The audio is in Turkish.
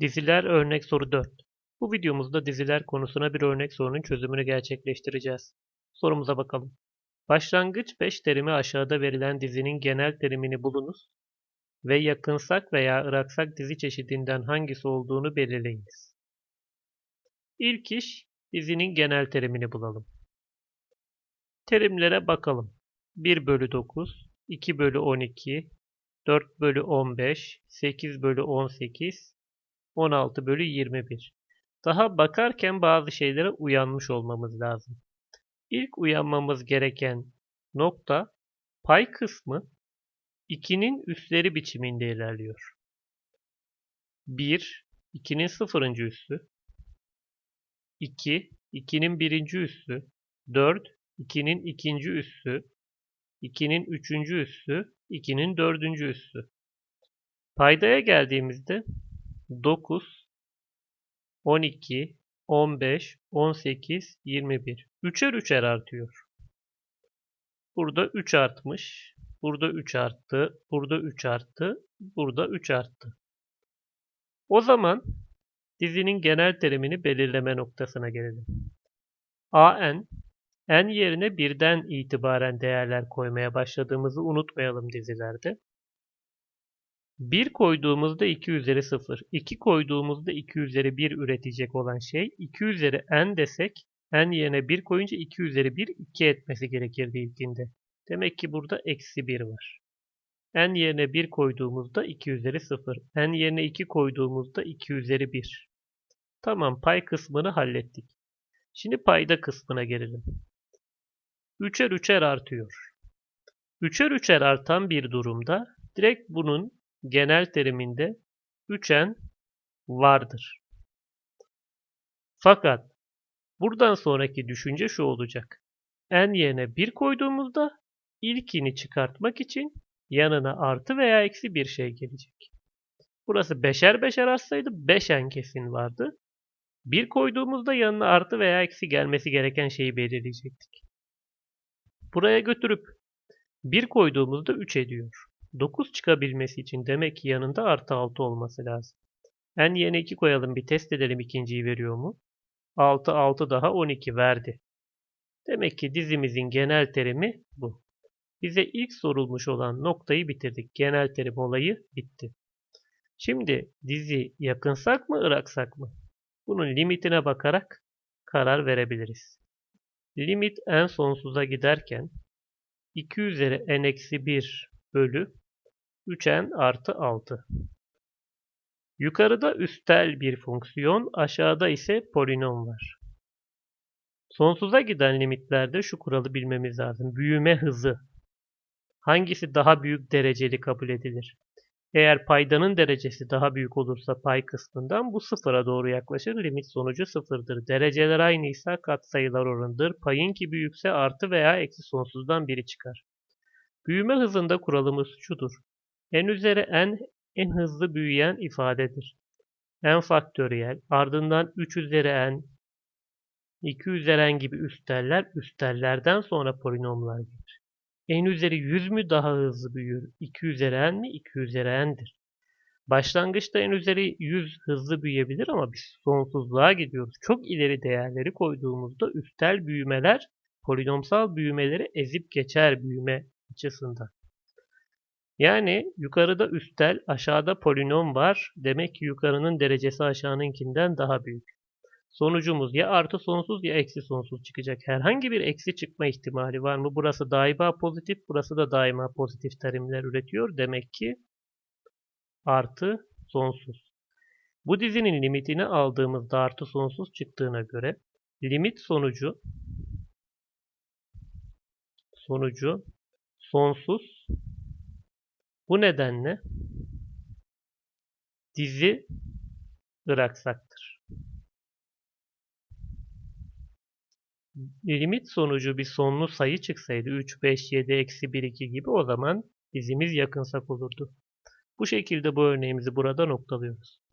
Diziler örnek soru 4. Bu videomuzda diziler konusuna bir örnek sorunun çözümünü gerçekleştireceğiz. Sorumuza bakalım. Başlangıç 5 terimi aşağıda verilen dizinin genel terimini bulunuz ve yakınsak veya ıraksak dizi çeşidinden hangisi olduğunu belirleyiniz. İlk iş dizinin genel terimini bulalım. Terimlere bakalım. 1 bölü 9, 2 bölü 12, 4 bölü 15, 8 bölü 18, 16 bölü 21. Daha bakarken bazı şeylere uyanmış olmamız lazım. İlk uyanmamız gereken nokta pay kısmı 2'nin üstleri biçiminde ilerliyor. 1, 2'nin sıfırıncı üssü. 2, 2'nin birinci üssü. 4, 2'nin ikinci üssü. 2'nin üçüncü üssü. 2'nin dördüncü üssü. Paydaya geldiğimizde 9, 12, 15, 18, 21. Üçer üçer artıyor. Burada 3 artmış. Burada 3 arttı. Burada 3 arttı. Burada 3 arttı. O zaman dizinin genel terimini belirleme noktasına gelelim. AN, n yerine birden itibaren değerler koymaya başladığımızı unutmayalım dizilerde. 1 koyduğumuzda 2 üzeri 0. 2 koyduğumuzda 2 üzeri 1 üretecek olan şey 2 üzeri n desek n yerine 1 koyunca 2 üzeri 1 2 etmesi gerekirdi ilkinde. Demek ki burada eksi 1 var. n yerine 1 koyduğumuzda 2 üzeri 0. n yerine 2 koyduğumuzda 2 üzeri 1. Tamam pay kısmını hallettik. Şimdi payda kısmına gelelim. Üçer üçer artıyor. Üçer üçer artan bir durumda direkt bunun genel teriminde 3n vardır. Fakat buradan sonraki düşünce şu olacak. n yerine 1 koyduğumuzda ilkini çıkartmak için yanına artı veya eksi bir şey gelecek. Burası beşer beşer artsaydı 5n kesin vardı. 1 koyduğumuzda yanına artı veya eksi gelmesi gereken şeyi belirleyecektik. Buraya götürüp 1 koyduğumuzda 3 ediyor. 9 çıkabilmesi için demek ki yanında artı 6 olması lazım. En yerine 2 koyalım bir test edelim ikinciyi veriyor mu? 6 6 daha 12 verdi. Demek ki dizimizin genel terimi bu. Bize ilk sorulmuş olan noktayı bitirdik. Genel terim olayı bitti. Şimdi dizi yakınsak mı ıraksak mı? Bunun limitine bakarak karar verebiliriz. Limit en sonsuza giderken 2 üzeri n eksi 1 bölü 3n artı 6. Yukarıda üstel bir fonksiyon, aşağıda ise polinom var. Sonsuza giden limitlerde şu kuralı bilmemiz lazım. Büyüme hızı. Hangisi daha büyük dereceli kabul edilir? Eğer paydanın derecesi daha büyük olursa pay kısmından bu sıfıra doğru yaklaşır. Limit sonucu sıfırdır. Dereceler aynıysa katsayılar oranıdır. Payınki büyükse artı veya eksi sonsuzdan biri çıkar. Büyüme hızında kuralımız şudur. N üzeri n en hızlı büyüyen ifadedir. n faktöriyel, ardından 3 üzeri n, 2 üzeri n gibi üsteller, üstellerden sonra polinomlar gelir. n üzeri 100 mü daha hızlı büyür? 2 üzeri n mi? 2 üzeri n'dir. Başlangıçta n üzeri 100 hızlı büyüyebilir ama biz sonsuzluğa gidiyoruz. Çok ileri değerleri koyduğumuzda üstel büyümeler polinomsal büyümeleri ezip geçer büyüme açısından. Yani yukarıda üstel, aşağıda polinom var. Demek ki yukarının derecesi aşağınınkinden daha büyük. Sonucumuz ya artı sonsuz ya eksi sonsuz çıkacak. Herhangi bir eksi çıkma ihtimali var mı? Burası daima pozitif, burası da daima pozitif terimler üretiyor. Demek ki artı sonsuz. Bu dizinin limitini aldığımızda artı sonsuz çıktığına göre limit sonucu sonucu sonsuz. Bu nedenle dizi ıraksaktır. Limit sonucu bir sonlu sayı çıksaydı 3, 5, 7, eksi 1, 2 gibi o zaman dizimiz yakınsak olurdu. Bu şekilde bu örneğimizi burada noktalıyoruz.